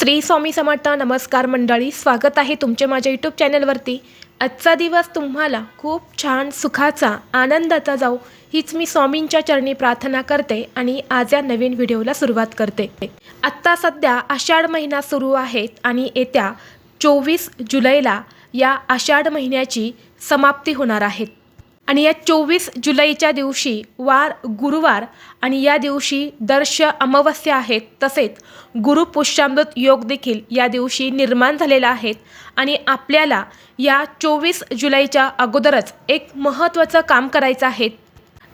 श्री स्वामी समर्थ नमस्कार मंडळी स्वागत आहे तुमचे माझ्या यूट्यूब चॅनलवरती आजचा दिवस तुम्हाला खूप छान सुखाचा आनंदाचा जाऊ हीच मी स्वामींच्या चरणी प्रार्थना करते आणि आज या नवीन व्हिडिओला सुरुवात करते. आत्ता सध्या आषाढ महिना सुरू आहेत आणि येत्या चोवीस जुलैला या आषाढ महिन्याची समाप्ती होणार आहेत आणि या चोवीस जुलैच्या दिवशी वार गुरुवार आणि या दिवशी दर्श अमावस्या आहेत तसेच गुरुपुष्यामृत योग देखील या दिवशी निर्माण झालेला आहेत आणि आपल्याला या चोवीस जुलैच्या अगोदरच एक महत्त्वाचं काम करायचं आहे.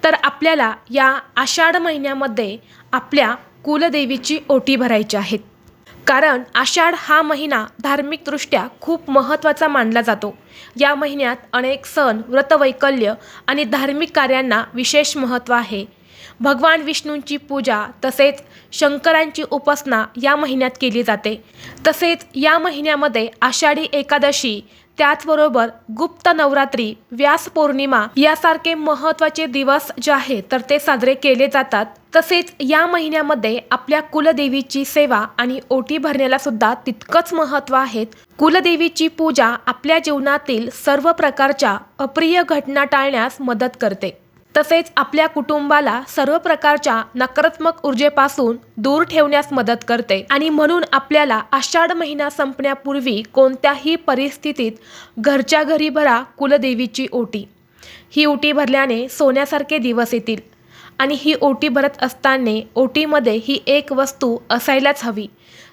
तर आपल्याला या आषाढ महिन्यामध्ये आपल्या कुलदेवीची ओटी भरायची आहेत कारण आषाढ हा महिना धार्मिकदृष्ट्या खूप महत्त्वाचा मानला जातो. या महिन्यात अनेक सण व्रतवैकल्य आणि धार्मिक कार्यांना विशेष महत्त्व आहे. भगवान विष्णूंची पूजा तसेच शंकरांची उपासना या महिन्यात केली जाते. तसेच या महिन्यामध्ये आषाढी एकादशी त्याचबरोबर गुप्त नवरात्री व्यास पौर्णिमा यासारखे महत्त्वाचे दिवस जे आहेत तर ते साजरे केले जातात. तसेच या महिन्यामध्ये आपल्या कुलदेवीची सेवा आणि ओटी भरण्याला सुद्धा तितकंच महत्त्व आहे. कुलदेवीची पूजा आपल्या जीवनातील सर्व प्रकारच्या अप्रिय घटना टाळण्यास मदत करते. तसेच आपल्या कुटुंबाला सर्व प्रकारच्या नकारात्मक ऊर्जेपासून दूर ठेवण्यास मदत करते. आणि म्हणून आपल्याला आषाढ महिना संपण्यापूर्वी कोणत्याही परिस्थितीत घरच्या घरी भरा कुलदेवीची ओटी. ही ओटी भरल्याने सोन्यासारखे दिवस येतील. आणि ही ओटी भरत असताना ओटीमध्ये ही एक वस्तू असायलाच हवी.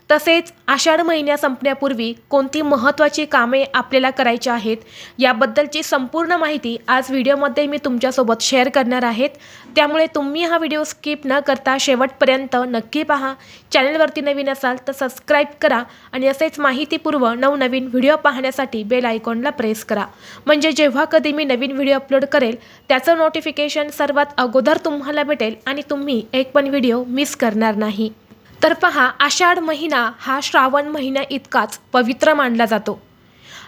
तसेच आषाढ महिन्या संपण्यापूर्वी कोणती महत्त्वाची कामे आपल्याला करायची आहेत याबद्दलची संपूर्ण माहिती आज व्हिडिओमध्ये मी तुमच्यासोबत शेअर करणार आहेत. त्यामुळे तुम्ही हा व्हिडिओ स्किप न करता शेवटपर्यंत नक्की पहा. चॅनलवरती नवीन असाल तर सबस्क्राईब करा आणि असेच माहितीपूर्व नवनवीन व्हिडिओ पाहण्यासाठी बेल आयकॉनला प्रेस करा. म्हणजे जेव्हा कधी मी नवीन व्हिडिओ अपलोड करेल त्याचं नोटिफिकेशन सर्वात अगोदर तुम्हाला भेटेल आणि तुम्ही एक पण व्हिडिओ मिस करणार नाही. तर पहा आषाढ महिना हा श्रावण महिना इतकाच पवित्र मानला जातो.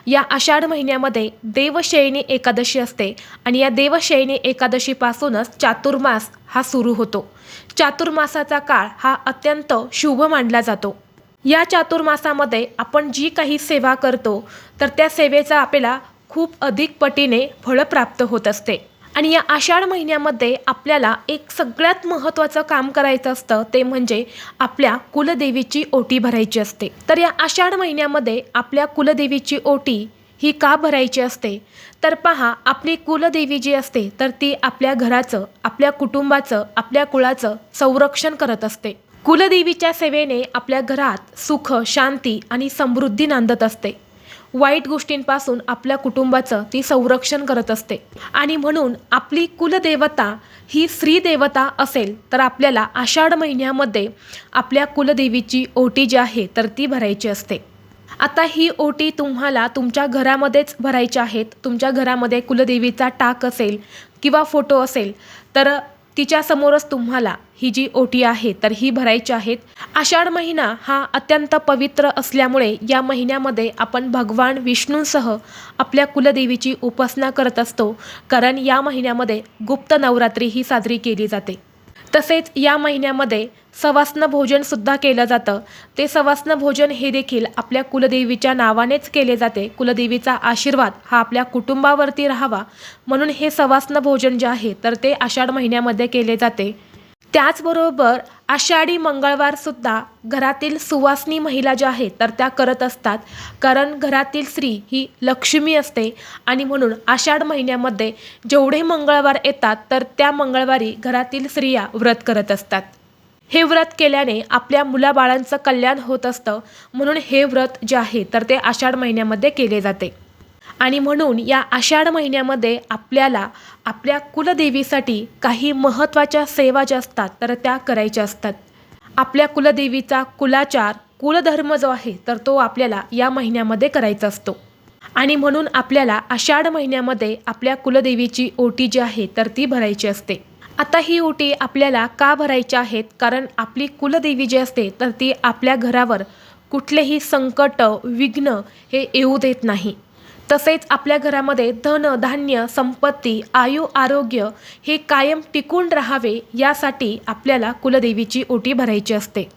या आषाढ महिन्यामध्ये देवशयनी एकादशी असते आणि या देवशयनी एकादशीपासूनच चातुर्मास हा सुरू होतो. चातुर्मासाचा काळ हा अत्यंत शुभ मानला जातो. या चातुर्मासामध्ये आपण जी काही सेवा करतो तर त्या सेवेचा आपल्याला खूप अधिक पटीने फळं प्राप्त होत असते. आणि या आषाढ महिन्यामध्ये आपल्याला एक सगळ्यात महत्त्वाचं काम करायचं असतं ते म्हणजे आपल्या कुलदेवीची ओटी भरायची असते. तर या आषाढ महिन्यामध्ये आपल्या कुलदेवीची ओटी ही का भरायची असते? तर पहा आपली कुलदेवी जी असते तर ती आपल्या घराचं आपल्या कुटुंबाचं आपल्या कुळाचं संरक्षण करत असते. कुलदेवीच्या सेवेने आपल्या घरात सुख शांती आणि समृद्धी नांदत असते. वाईट गोष्टींपासून आपल्या कुटुंबाचं ती संरक्षण करत असते. आणि म्हणून आपली कुलदेवता ही श्रीदेवता असेल तर आपल्याला आषाढ महिन्यामध्ये आपल्या कुलदेवीची ओटी जी आहे तर ती भरायची असते. आता ही ओटी तुम्हाला तुमच्या घरामध्येच भरायच्या आहेत. तुमच्या घरामध्ये कुलदेवीचा टाक असेल किंवा फोटो असेल तर तिच्यासमोरच तुम्हाला ही जी ओटी आहे तर ही भरायची आहेत. आषाढ महिना हा अत्यंत पवित्र असल्यामुळे या महिन्यामध्ये आपण भगवान विष्णूंसह आपल्या कुलदेवीची उपासना करत असतो. कारण या महिन्यामध्ये गुप्त नवरात्री ही साजरी केली जाते. तसेच या महिन्यामध्ये सवासनं भोजनसुद्धा केलं जातं. ते सवासनं भोजन हे देखील आपल्या कुलदेवीच्या नावानेच केले जाते. कुलदेवीचा आशीर्वाद हा आपल्या कुटुंबावरती राहावा. म्हणून हे सवासनं भोजन जे आहे तर ते आषाढ महिन्यामध्ये केले जाते. त्याचबरोबर आषाढी मंगळवारसुद्धा घरातील सुवासनी महिला ज्या आहेत तर त्या करत असतात. कारण घरातील स्त्री ही लक्ष्मी असते आणि म्हणून आषाढ महिन्यामध्ये जेवढे मंगळवार येतात तर त्या मंगळवारी घरातील स्त्रिया व्रत करत असतात. हे व्रत केल्याने आपल्या मुलाबाळांचं कल्याण होत असतं. म्हणून हे व्रत जे आहे तर ते आषाढ महिन्यामध्ये केले जाते. आणि म्हणून या आषाढ महिन्यामध्ये आपल्याला आपल्या कुलदेवीसाठी काही महत्त्वाच्या सेवा ज्या असतात तर त्या करायच्या असतात. आपल्या कुलदेवीचा कुलाचार कुलधर्म जो आहे तर तो आपल्याला या महिन्यामध्ये करायचा असतो. आणि म्हणून आपल्याला आषाढ महिन्यामध्ये आपल्या कुलदेवीची ओटी जी आहे तर ती भरायची असते. आता ही ओटी आपल्याला का भरायच्या आहेत? कारण आपली कुलदेवी जी असते तर ती आपल्या घरावर कुठलेही संकट विघ्न हे येऊ देत नाही. तसेच आपल्या घरामध्ये धन धान्य संपत्ती आयु आरोग्य हे कायम टिकून राहावे यासाठी आपल्याला कुलदेवीची ओटी भरायची असते.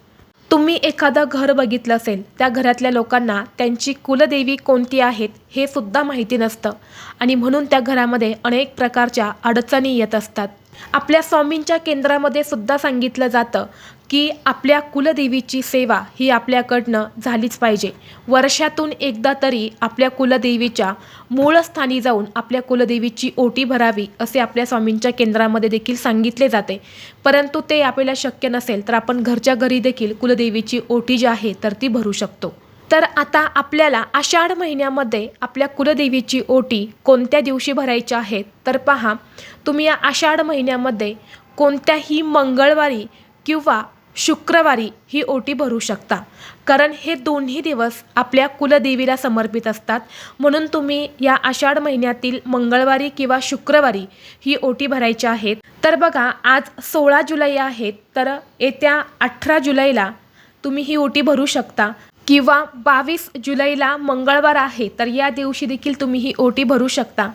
तुम्ही एखादं घर बघितलं असेल त्या घरातल्या लोकांना त्यांची कुलदेवी कोणती आहेत हे सुद्धा माहिती नसतं आणि म्हणून त्या घरामध्ये अनेक प्रकारच्या अडचणी येत असतात. आपल्या स्वामींच्या केंद्रामध्ये सुद्धा सांगितलं जातं की आपल्या कुलदेवीची सेवा ही आपल्याकडनं झालीच पाहिजे. वर्षातून एकदा तरी आपल्या कुलदेवीच्या मूळ स्थानी जाऊन आपल्या कुलदेवीची ओटी भरावी असे आपल्या स्वामींच्या केंद्रामध्ये देखील सांगितले जाते. परंतु ते आपल्याला शक्य नसेल तर आपण घरच्या घरी देखील कुलदेवीची ओटी जी आहे तर ती भरू शकतो. तर आता आपल्याला आषाढ महिन्यामध्ये आपल्या कुलदेवीची ओटी कोणत्या दिवशी भरायची आहेत तर पहा तुम्ही या आषाढ महिन्यामध्ये कोणत्याही मंगळवारी किंवा शुक्रवारी ही ओटी भरू शकता. कारण हे दोन्ही दिवस आपल्या कुलदेवीला समर्पित असतात. म्हणून तुम्ही या आषाढ महिन्यातील मंगळवारी किंवा शुक्रवारी ही ओटी भरायच्या आहेत. तर बघा आज सोळा जुलै आहेत. तर येत्या अठरा जुलैला तुम्ही ही ओटी भरू शकता. किंवा बावीस जुलैला मंगळवार आहे तर या दिवशी देखील तुम्ही ही ओटी भरू शकता.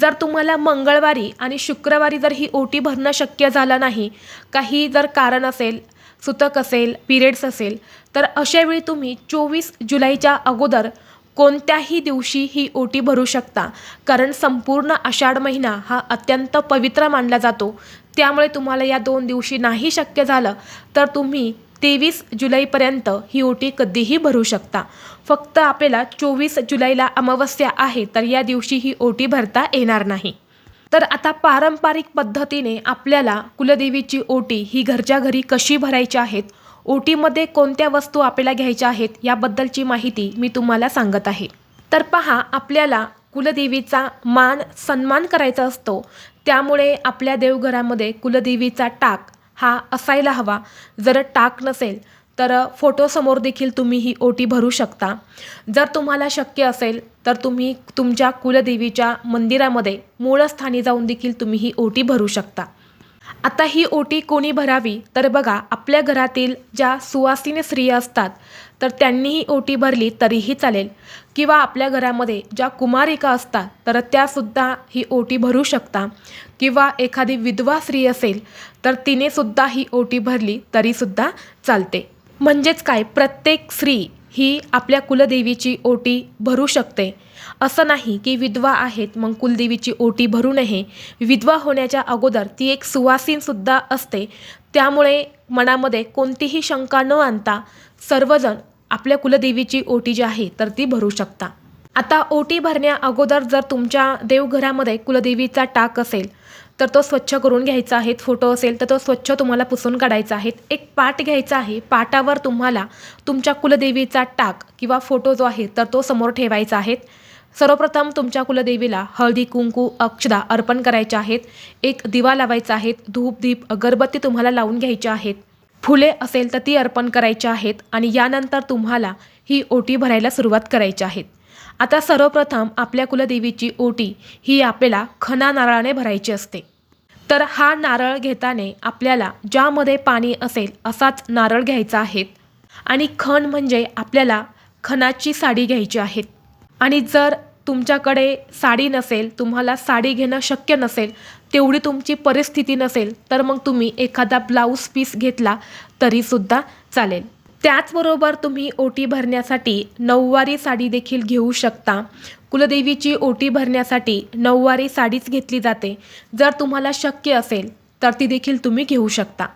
जर तुम्हाला मंगळवारी आणि शुक्रवारी जर ही ओटी भरणं शक्य झालं नाही काही जर कारण असेल सुतक असेल पिरियड्स असेल तर अशावेळी तुम्ही चोवीस जुलैच्या अगोदर कोणत्याही दिवशी ही ओटी भरू शकता. कारण संपूर्ण आषाढ महिना हा अत्यंत पवित्र मानला जातो. त्यामुळे तुम्हाला या दोन दिवशी नाही शक्य झालं तर तुम्ही तेवीस जुलैपर्यंत ही ओटी कधीही भरू शकता. फक्त आपल्याला चोवीस जुलैला अमावस्या आहे तर या दिवशी ही ओटी भरता येणार नाही. तर आता पारंपरिक पद्धतीने आपल्याला कुलदेवीची ओटी ही घरच्या घरी कशी भरायची आहेत ओटीमध्ये कोणत्या वस्तू आपल्याला घ्यायच्या आहेत याबद्दलची माहिती मी तुम्हाला सांगत आहे. तर पहा आपल्याला कुलदेवीचा मान सन्मान करायचा असतो. त्यामुळे आपल्या देवघरामध्ये कुलदेवीचा टाक हा असायला हवा. जर टाक नसेल तर फोटोसमोर देखील तुम्ही ही ओटी भरू शकता. जर तुम्हाला शक्य असेल तर तुम्ही तुमच्या कुलदेवीच्या मंदिरामध्ये मूळस्थानी जाऊन देखील तुम्ही ही ओटी भरू शकता. आता ही ओटी कोणी भरावी? तर बघा आपल्या घरातील ज्या सुवासिनी स्त्रिया असतात तर त्यांनी ही ओटी भरली तरीही चालेल. किंवा आपल्या घरामध्ये ज्या कुमारिका असतात तर त्यासुद्धा ही ओटी भरू शकता. किंवा एखादी विधवा स्त्री असेल तर तिनेसुद्धा ही ओटी भरली तरीसुद्धा चालते. म्हणजेच काय? प्रत्येक स्त्री ही आपल्या कुलदेवीची ओटी भरू शकते. असं नाही की विधवा आहेत मग कुलदेवीची ओटी भरू नये. विधवा होण्याच्या अगोदर ती एक सुवासीनसुद्धा असते. त्यामुळे मनामध्ये कोणतीही शंका न आणता सर्वजण आपल्या कुलदेवीची ओटी जी आहे तर ती भरू शकता. आता ओटी भरण्या अगोदर जर तुमच्या देवघरामध्ये कुलदेवीचा टाक असेल तर तो स्वच्छ करून घ्यायचा आहे. फोटो असेल तर तो स्वच्छ तुम्हाला पुसून काढायचा आहे. एक पाट घ्यायचा आहे. पाटावर तुम्हाला तुमच्या कुलदेवीचा टाक किंवा फोटो जो आहे तर तो समोर ठेवायचा आहे. सर्वप्रथम तुमच्या कुलदेवीला हळदी कुंकू अक्षदा अर्पण करायच्या आहेत. एक दिवा लावायचा आहे. धूप दीप अगरबत्ती तुम्हाला लावून घ्यायच्या आहेत. फुले असेल तर ती अर्पण करायची आहेत आणि यानंतर तुम्हाला ही ओटी भरायला सुरुवात करायची आहेत आता सर्वप्रथम आपल्या कुलदेवीची ओटी ही आपल्याला खना नारळाने भरायची असते. तर हा नारळ घेताना आपल्याला ज्यामध्ये पाणी असेल असाच नारळ घ्यायचा आहे. आणि खण म्हणजे आपल्याला खणाची साडी घ्यायची आहे. आणि जर तुमच्याकडे साडी नसेल तुम्हाला साडी घेणं शक्य नसेल तेवढी तुमची परिस्थिती नसेल तर मग तुम्ही एखादा ब्लाऊज पीस घेतला तरीसुद्धा चालेल. त्याचबरोबर तुम्ही ओटी भरण्यासाठी नऊवारी साडी देखील घेऊ शकता. कुलदेवीची ओटी भरण्यासाठी नऊवारी साडीच घेतली जाते. जर तुम्हाला शक्य असेल तर ती देखील तुम्ही घेऊ शकता.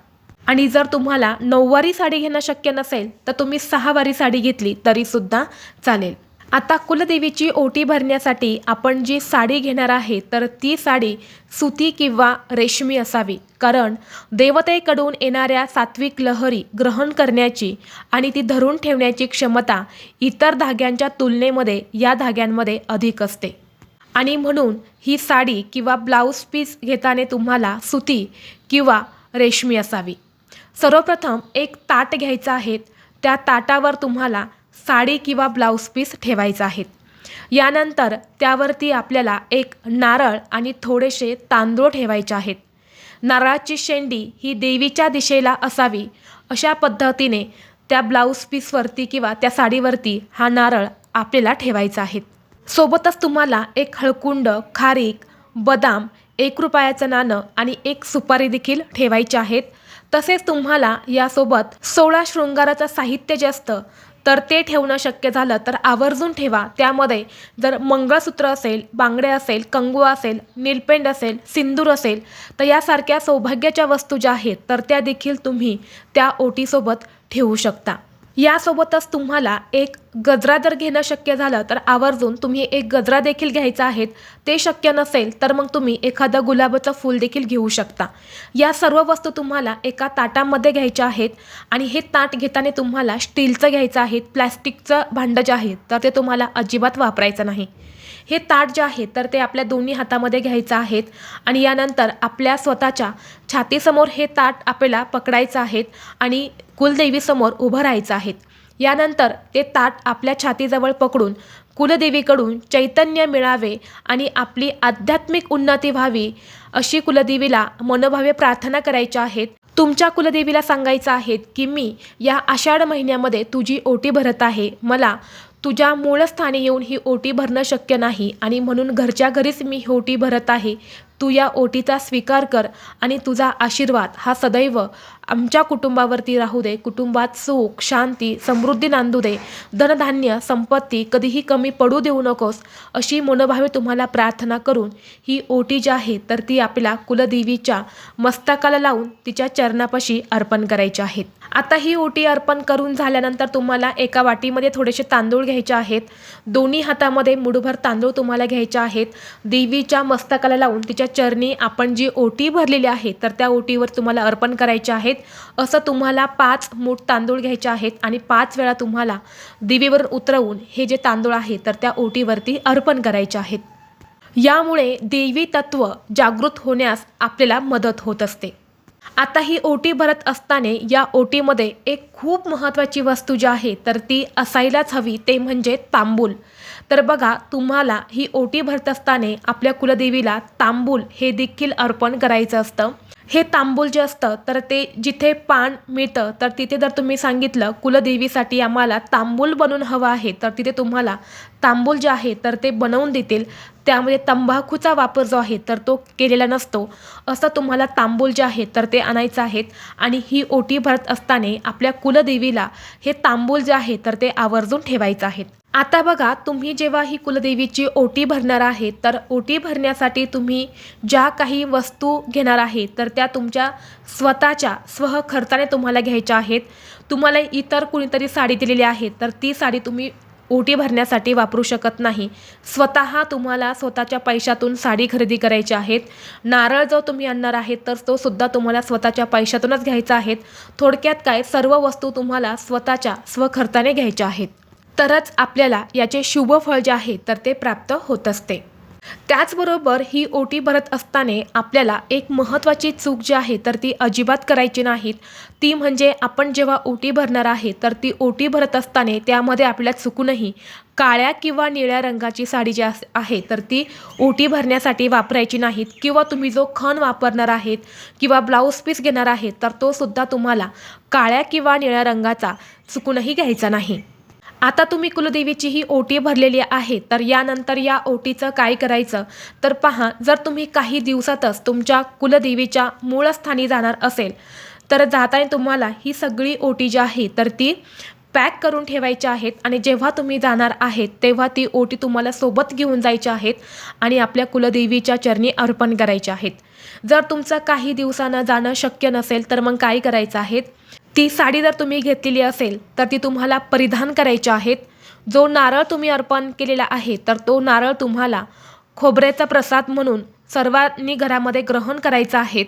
आणि जर तुम्हाला नऊवारी साडी घेणं शक्य नसेल तर तुम्ही सहावारी साडी घेतली तरीसुद्धा चालेल. आता कुलदेवीची ओटी भरण्यासाठी आपण जी साडी घेणार आहे तर ती साडी सुती किंवा रेशमी असावी. कारण देवतेकडून येणाऱ्या सात्विक लहरी ग्रहण करण्याची आणि ती धरून ठेवण्याची क्षमता इतर धाग्यांच्या तुलनेमध्ये या धाग्यांमध्ये अधिक असते. आणि म्हणून ही साडी किंवा ब्लाऊज पीस घेताना तुम्हाला सुती किंवा रेशमी असावी. सर्वप्रथम एक ताट घ्यायचं आहे. त्या ताटावर तुम्हाला साडी किंवा ब्लाऊज पीस ठेवायचं आहेत. यानंतर त्यावरती आपल्याला एक नारळ आणि थोडेसे तांदूळ ठेवायचे आहेत. नारळाची शेंडी ही देवीच्या दिशेला असावी अशा पद्धतीने त्या ब्लाऊज पीसवरती किंवा त्या साडीवरती हा नारळ आपल्याला ठेवायचा आहे. सोबतच तुम्हाला एक हळकुंड खारीक बदाम एक रुपयाचं नाणं आणि एक सुपारी देखील ठेवायचे आहेत. तसेच तुम्हाला यासोबत सोळा शृंगाराचं साहित्य जे असतं तर ते ठेवणं शक्य झालं तर आवर्जून ठेवा. त्यामध्ये जर मंगळसूत्र असेल बांगडे असेल कंगवा असेल नीलपेंड असेल सिंदूर असेल तर यासारख्या सौभाग्याच्या वस्तू ज्या आहेत तर त्या देखील तुम्ही त्या ओटीसोबत ठेवू शकता. यासोबतच तुम्हाला एक गजरा जर घेणं शक्य झालं तर आवर्जून तुम्ही एक गजरा देखील घ्यायचा आहेत ते शक्य नसेल तर मग तुम्ही एखादं गुलाबाचं फूल देखील घेऊ शकता. या सर्व वस्तू तुम्हाला एका ताटामध्ये घ्यायच्या आहेत आणि हे ताट घेताना तुम्हाला स्टीलचं घ्यायचं आहे. प्लॅस्टिकचं भांडं जे आहे तर ते तुम्हाला अजिबात वापरायचं नाही. हे ताट जे आहे तर ते आपल्या दोन्ही हातामध्ये घ्यायचं आहेत आणि यानंतर आपल्या स्वतःच्या छातीसमोर हे ताट आपल्याला पकडायचं आहेत आणि कुलदेवीसमोर उभं राहायचं आहेत. यानंतर ते ताट आपल्या छातीजवळ पकडून कुलदेवीकडून चैतन्य मिळावे आणि आपली आध्यात्मिक उन्नती व्हावी अशी कुलदेवीला मनोभावे प्रार्थना करायच्या आहेत. तुमच्या कुलदेवीला सांगायचं आहे की मी या आषाढ महिन्यामध्ये तुझी ओटी भरत आहे. मला तुझ्या मूळस्थानी येऊन ही ओटी भरणं शक्य नाही आणि म्हणून घरच्या घरीच मी ही ओटी भरत आहे. तू या ओटीचा स्वीकार कर आणि तुझा आशीर्वाद हा सदैव आमच्या कुटुंबावरती राहू दे. कुटुंबात सुख शांती समृद्धी नांदू दे. धनधान्य संपत्ती कधीही कमी पडू देऊ नकोस अशी मनोभावे तुम्हाला प्रार्थना करून ही ओटी जी आहे तर ती आपल्या कुलदेवीच्या मस्तकाला लावून तिच्या चरणापाशी अर्पण करायची आहेत आता ही ओटी अर्पण करून झाल्यानंतर तुम्हाला एका वाटीमध्ये थोडेसे तांदूळ घ्यायचे आहेत. दोन्ही हातामध्ये मुठभर तांदूळ तुम्हाला घ्यायचे आहेत. देवीच्या मस्तकाला लावून तिच्या चरणी आपण जी ओटी भरलेली आहे तर त्या ओटीवर तुम्हाला अर्पण करायचे आहेत. असं तुम्हाला पाच मूठ तांदूळ घ्यायचे आहेत आणि पाच वेळा तुम्हाला दिवेवर उतरवून हे जे तांदूळ आहे तर त्या ओटीवरती अर्पण करायचे आहेत. यामुळे देवी तत्व जागृत होण्यास आपल्याला मदत होत असते. आता ही ओटी भरत असताना या ओटीमध्ये एक खूप महत्त्वाची वस्तू जी आहे तर ती असायलाच हवी ते म्हणजे तांबूल. तर बघा तुम्हाला ही ओटी भरत असताना आपल्या कुलदेवीला तांबूल हे देखील अर्पण करायचं असतं. हे तांबूल जे असतं तर ते जिथे पान मिळतं तर तिथे जर तुम्ही सांगितलं कुलदेवीसाठी आम्हाला तांबूल बनवून हवं आहे तर तिथे तुम्हाला तांबूल जे आहे तर ते बनवून देतील. त्यामध्ये तंबाखूचा वापर जो आहे तर तो केलेला नसतो. असं तुम्हाला तांबूल जे आहे तर ते आणायचं आहेत. आणि ही ओटी भरत असताना आपल्या कुलदेवीला हे तांबूल जे आहे तर ते आवर्जून ठेवायचं आहे आता बघा तुम्ही जेव्हा ही कुलदेवीची ओटी भरणार आहे तर ओटी भरण्यासाठी तुम्ही ज्या काही वस्तू घेणार आहे तर त्या तुमच्या स्वतःच्या स्वखर्चाने तुम्हाला घ्यायच्या आहेत. तुम्हाला इतर कुणीतरी साडी दिलेली आहे तर ती साडी तुम्ही ओटी भरण्यासाठी वापरू शकत नाही. स्वतः तुम्हाला स्वतःच्या पैशातून साडी खरेदी करायची आहेत. नारळ जो तुम्ही आणणार आहेत तर तो सुद्धा तुम्हाला स्वतःच्या पैशातूनच घ्यायचा आहेत थोडक्यात काय? सर्व वस्तू तुम्हाला स्वतःच्या स्वखर्चाने घ्यायच्या आहेत. तरच आपल्याला याचे शुभ फळ जे आहे तर ते प्राप्त होत असते. त्याचबरोबर ही ओटी भरत असताना आपल्याला एक महत्त्वाची चूक जी आहे तर ती अजिबात करायची नाहीत. ती म्हणजे आपण जेव्हा ओटी भरणार आहे तर ती ओटी भरत असताना त्यामध्ये आपल्या चुकूनही काळ्या किंवा निळ्या रंगाची साडी जी अस- आहे तर ती ओटी भरण्यासाठी वापरायची नाहीत. किंवा तुम्ही जो खण वापरणार आहेत किंवा ब्लाऊज पीस घेणार आहेत तर तो सुद्धा तुम्हाला काळ्या किंवा निळ्या रंगाचा चुकूनही घ्यायचा नाही. आता तुम्ही कुलदेवीची ही ओटी भरलेली आहे तर यानंतर या ओटीचं काय करायचं? तर पहा जर तुम्ही काही दिवसातच तुमच्या कुलदेवीच्या मूळस्थानी जाणार असेल तर जाताना तुम्हाला ही सगळी ओटी जी आहे तर ती पॅक करून ठेवायच्या आहेत आणि जेव्हा तुम्ही जाणार आहेत तेव्हा ती ओटी तुम्हाला सोबत घेऊन जायच्या आहेत आणि आपल्या कुलदेवीच्या चरणी अर्पण करायच्या आहेत. जर तुमचं काही दिवसानं जाणं शक्य नसेल तर मग काय करायचं आहे? ती साडी जर तुम्ही घेतलेली असेल तर ती तुम्हाला परिधान करायची आहेत. जो नारळ तुम्ही अर्पण केलेला आहे तर तो नारळ तुम्हाला खोबऱ्याचा प्रसाद म्हणून सर्वांनी घरामध्ये ग्रहण करायचा आहे.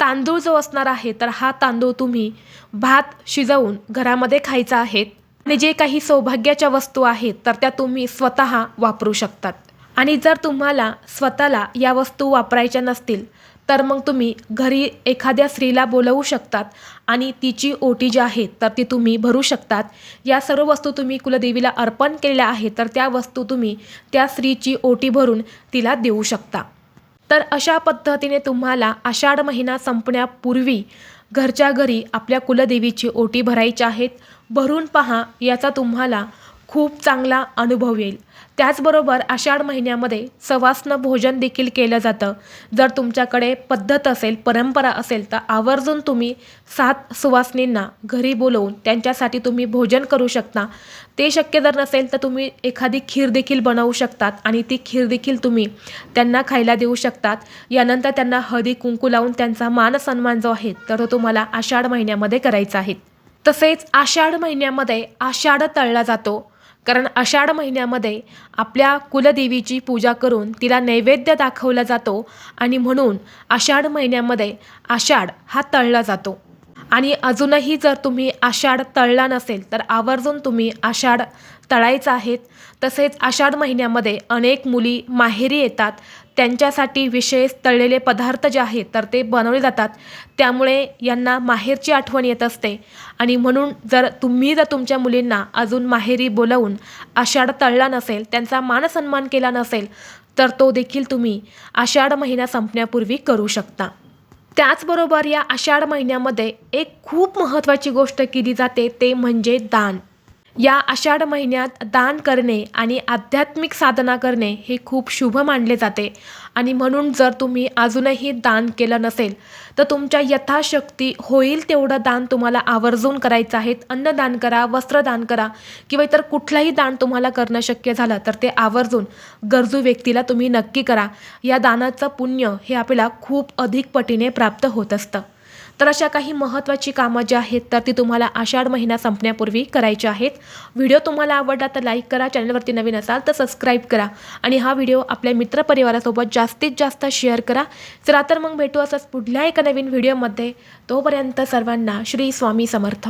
तांदूळ जो असणार आहे तर हा तांदूळ तुम्ही भात शिजवून घरामध्ये खायचा आहे. आणि जे काही सौभाग्याच्या वस्तू आहेत तर त्या तुम्ही स्वतः वापरू शकतात. आणि जर तुम्हाला स्वतःला या वस्तू वापरायच्या नसतील तर मग तुम्ही घरी एखाद्या स्त्रीला बोलवू शकतात आणि तिची ओटी जी आहे तर ती तुम्ही भरू शकतात. या सर्व वस्तू तुम्ही कुलदेवीला अर्पण केलेल्या आहेत तर त्या वस्तू तुम्ही त्या स्त्रीची ओटी भरून तिला देऊ शकता. तर अशा पद्धतीने तुम्हाला आषाढ महिना संपण्यापूर्वी घरच्या घरी आपल्या कुलदेवीची ओटी भरायची आहेत. भरून पहा याचा तुम्हाला खूप चांगला अनुभव येईल. त्याचबरोबर आषाढ महिन्यामध्ये सवासनं भोजन देखील केलं जातं. जर तुमच्याकडे पद्धत असेल परंपरा असेल तर आवर्जून तुम्ही सात सुवासनींना घरी बोलवून त्यांच्यासाठी तुम्ही भोजन करू शकता. ते शक्य जर नसेल तर तुम्ही एखादी खीर देखील बनवू शकतात आणि ती खीर देखील तुम्ही त्यांना खायला देऊ शकतात. यानंतर त्यांना हळदी कुंकू लावून त्यांचा मान सन्मान जो आहे तर तो तुम्हाला आषाढ महिन्यामध्ये करायचा आहे. तसेच आषाढ महिन्यामध्ये आषाढ तळला जातो. कारण आषाढ महिन्यामध्ये आपल्या कुलदेवीची पूजा करून तिला नैवेद्य दाखवला जातो आणि म्हणून आषाढ महिन्यामध्ये आषाढ हा तळला जातो. आणि अजूनही जर तुम्ही आषाढ तळला नसेल तर आवर्जून तुम्ही आषाढ तळायचा आहेत तसेच आषाढ महिन्यामध्ये अनेक मुली माहेरी येतात. त्यांच्यासाठी विशेष तळलेले पदार्थ जे आहेत तर ते बनवले जातात. त्यामुळे यांना माहेरची आठवण येत असते. आणि म्हणून जर तुम्ही जर तुमच्या मुलींना अजून माहेरी बोलवून आषाढ तळला नसेल त्यांचा मानसन्मान केला नसेल तर तो देखील तुम्ही आषाढ महिना संपण्यापूर्वी करू शकता. त्याचबरोबर या आषाढ महिन्यामध्ये एक खूप महत्त्वाची गोष्ट केली जाते ते म्हणजे दान. या आषाढ महिन्यात दान करणे आणि आध्यात्मिक साधना करणे हे खूप शुभ मानले जाते. आणि म्हणून जर तुम्ही अजूनही दान केलं नसेल तर तुमच्या यथाशक्ती होईल तेवढं दान तुम्हाला आवर्जून करायचं आहे. अन्नदान करा वस्त्रदान करा किंवा इतर कुठलंही दान तुम्हाला करणं शक्य झालं तर ते आवर्जून गरजू व्यक्तीला तुम्ही नक्की करा. या दानाचं पुण्य हे आपल्याला खूप अधिक पटीने प्राप्त होत असतं. तर अशा काही महत्त्वाची कामं जी आहेत तर ती तुम्हाला आषाढ महिना संपण्यापूर्वी करायची आहेत. व्हिडिओ तुम्हाला आवडला तर लाईक करा चॅनलवरती नवीन असाल तर सबस्क्राईब करा आणि हा व्हिडिओ आपल्या मित्रपरिवारासोबत जास्तीत जास्त शेअर करा. चला तर मग भेटू असंच पुढल्या एका नवीन व्हिडिओमध्ये. तोपर्यंत सर्वांना श्री स्वामी समर्थ.